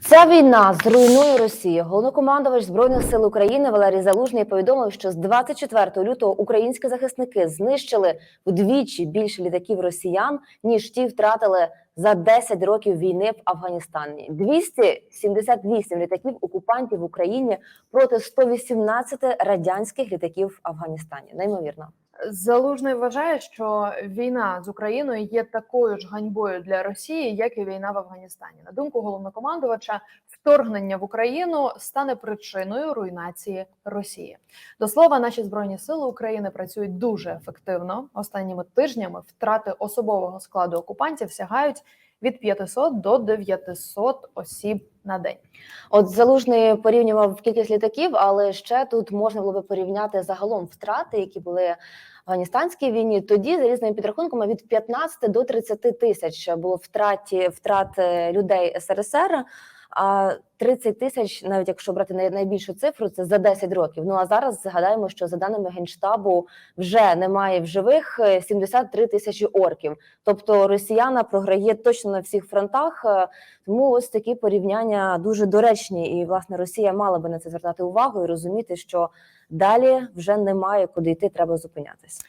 Ця війна зруйнує Росію. Головнокомандувач збройних сил України Валерій Залужний повідомив, що з 24 лютого українські захисники знищили вдвічі більше літаків росіян, ніж ті втратили за 10 років війни в Афганістані. 278 літаків окупантів в Україні проти 118 радянських літаків в Афганістані. Неймовірно. Залужний вважає, що війна з Україною є такою ж ганьбою для Росії, як і війна в Афганістані. На думку головнокомандувача, вторгнення в Україну стане причиною руйнації Росії. До слова, наші збройні сили України працюють дуже ефективно. Останніми тижнями втрати особового складу окупантів сягають від 500 до 900 осіб на день. От залужний порівнював кількість літаків, але ще тут можна було би порівняти загалом втрати, які були афганістанській війні. Тоді за різними підрахунками від 15 до 30 тисяч було втраті втрат е, людей СРСР. А 30 тисяч, навіть якщо брати най- найбільшу цифру, це за 10 років. Ну а зараз згадаємо, що за даними генштабу вже немає в живих е, 73 тисячі орків. Тобто росіяна програє точно на всіх фронтах. е, Тому ось такі порівняння дуже доречні, і власне Росія мала би на це звертати увагу і розуміти, що далі вже немає куди йти, треба зупинятися.